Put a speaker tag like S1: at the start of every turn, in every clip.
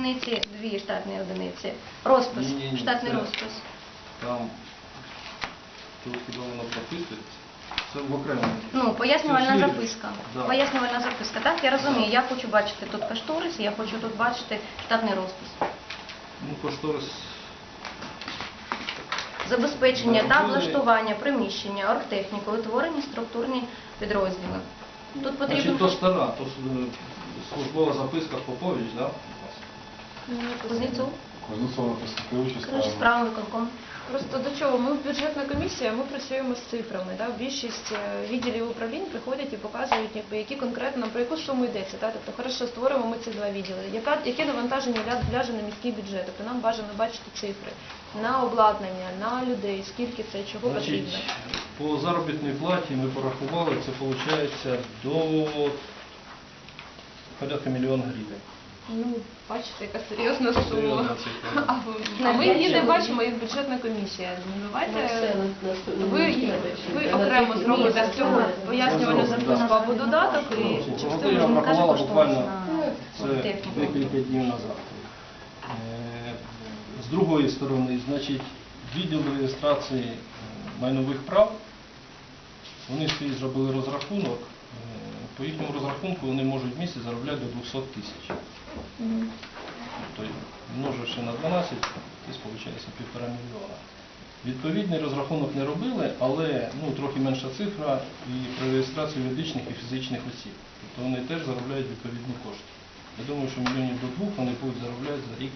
S1: одиниці, дві штатні одиниці. Розпис,
S2: Ні-ні-ні,
S1: штатний
S2: це-
S1: розпис.
S2: Там воно прописується. Це в окремому.
S1: Ну, пояснювальна
S2: Це
S1: записка.
S2: Да.
S1: Пояснювальна записка. Так, я розумію. Я хочу бачити тут кошторис, я хочу тут бачити штатний розпис.
S2: Ну, кошторис.
S1: Забезпечення та
S2: Зробили.
S1: влаштування приміщення, оргтехніки, утворені структурні підрозділи. Тут потрібно
S2: Значить, то стара, то е, службова записка Попович, да?
S1: Кузнецов,
S3: Кузнецова
S1: справами виконком.
S4: Просто до чого? Ми бюджетна комісія, ми працюємо з цифрами. Да? Більшість е, відділів управлінь приходять і показують, якби, які конкретно про яку суму йдеться. Да? Тобто, хорошо, створимо ми ці два відділи. Яка, яке навантаження ля- ляже на міський бюджет? Тобто нам бажано бачити цифри на обладнання, на людей, скільки це, чого потрібно.
S2: Значить, по заробітній платі ми порахували, це виходить до порядка мільйона гривень.
S4: Ну, бачите, яка серйозна сума. А, ви- а ми її не бачимо як бюджетна комісія. Ну, Давайте ви, ви окремо зробите з цього пояснювальну записку або додаток і чи все
S2: я
S4: можна.
S2: врахувала
S1: каже,
S2: буквально це
S1: на техніку.
S2: декілька днів назад. Е, З другої сторони, значить, відділ реєстрації е, майнових прав, вони свій зробили розрахунок. Е, По їхньому розрахунку вони можуть в місяць заробляти до 200 тисяч. Тобто, множивши на 12, десь виходить півтора мільйона. Відповідний розрахунок не робили, але ну, трохи менша цифра і при реєстрації юридичних і фізичних осіб. Тобто вони теж заробляють відповідні кошти. Я думаю, що мільйонів до двох вони будуть заробляти за рік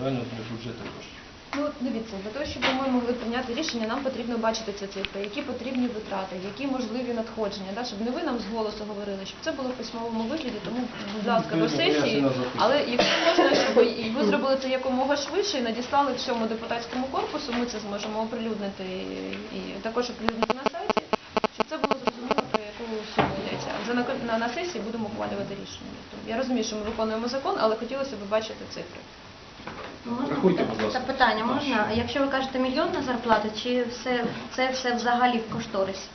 S2: реально для бюджету коштів.
S4: Ну, дивіться, для того, щоб ми могли прийняти рішення, нам потрібно бачити ці цифри, які потрібні витрати, які можливі надходження, да? щоб не ви нам з голосу говорили, щоб це було в письмовому вигляді, тому, будь ласка, до сесії. Але якщо можна, щоб і ви зробили це якомога швидше і надіслали всьому депутатському корпусу, ми це зможемо оприлюднити і, і також оприлюднити на сайті, щоб це було зрозуміло, про яку суму йдеться. Вже на, на, на сесії будемо ухвалювати рішення. Я розумію, що ми виконуємо закон, але хотілося б бачити цифри.
S1: Можна
S2: Рахуйте, будь ласка.
S1: запитання можна? Якщо ви кажете мільйон на зарплату, чи все, це все взагалі в кошторисі?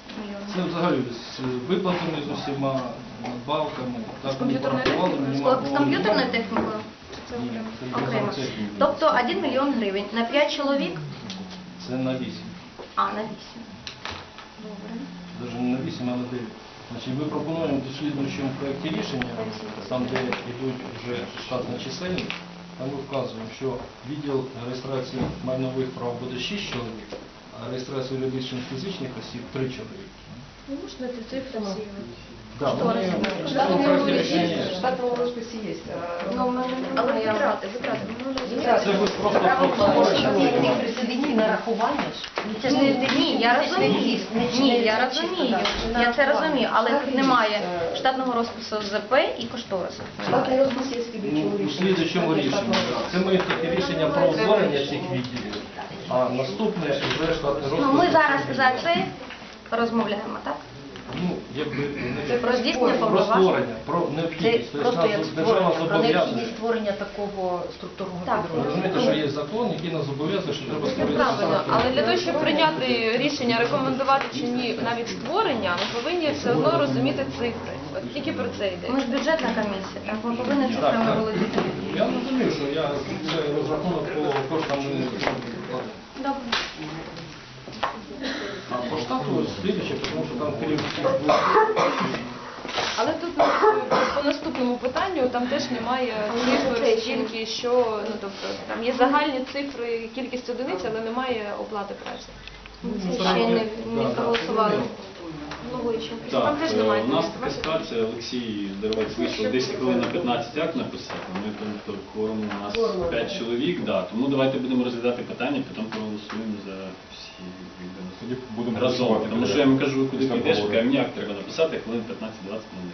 S2: Це взагалі з виплатами з усіма надбавками. Так,
S4: З комп'ютерною
S2: порахували,
S4: технікою?
S1: З комп'ютерною технікою?
S4: Це
S2: Ні,
S4: окремо.
S2: це не
S1: Окремо.
S2: фармацевтика.
S1: Тобто 1 мільйон гривень на 5 чоловік,
S2: Це на 8.
S1: а на 8. Добре.
S2: Навіть не на 8, а на 9. Значить, ми пропонуємо в дослідуючому проєкті рішення, там, де йдуть вже штатні чисельні, там ми вказуємо, що відділ реєстрації майнових прав буде 6 чоловік, а регистрации юридичних фізичних осіб 3 чоловіки.
S4: Ну, можна ці цифри всі.
S2: Да,
S1: Що
S2: вони в рішення є.
S5: В штатному розписі є.
S1: Ну, в мене
S4: Але витрати, витрати.
S2: Це ви просто
S5: Право
S2: пропонуєте.
S5: нарахування ж.
S1: Це ж не ні, я розумію. Ні, я розумію. Я це розумію, але тут немає штатного розпису ЗП і кошторису.
S5: Штатний розпис є
S2: Ну,
S5: слідуючого
S2: У слідчому рішенні. Це ми таке рішення про утворення цих відділів, а наступне вже штатний розпис.
S1: Ну, ми зараз за це розмовляємо, так?
S2: Ну, якби не
S1: Про здійснення
S2: про
S1: повноважень.
S2: створення, про
S5: Це
S2: необхідність. Тобто
S5: просто як
S2: нас держава
S5: створення, про
S2: зобов'язує.
S5: необхідність створення такого структурного
S1: Так.
S2: Ви
S5: підрозділу.
S2: розумієте, що є закон, який нас зобов'язує, що треба
S4: Це
S2: створити.
S4: правильно, але для того, щоб прийняти рішення, рекомендувати чи ні навіть створення, ми повинні все одно розуміти цифри. От тільки про це йде.
S1: Ми ж бюджетна комісія, так ми повинні
S2: Так,
S1: цифрами
S2: так.
S1: володіти.
S2: Я розумію, що я це розрахунок по коштам не.
S1: Добре.
S2: Штату слідче, тому що там крім
S4: Але тут ну, по наступному питанню там теж немає цифр стільки, що ну тобто там є загальні цифри, кількість одиниць, але немає оплати праці.
S1: Це ще не, не проголосували. Там
S6: Так,
S1: теж
S6: е,
S1: немає.
S6: у нас така ситуація, Олексій Деревець вийшов 10 хвилин на 15 як написати. Ми тобто кворум у нас 5 чоловік, да. тому давайте будемо розглядати питання, потім проголосуємо за
S3: Тоді будемо
S6: разом. Тому що я йому кажу, куди підеш, мені як треба написати, хвилин 15-20 не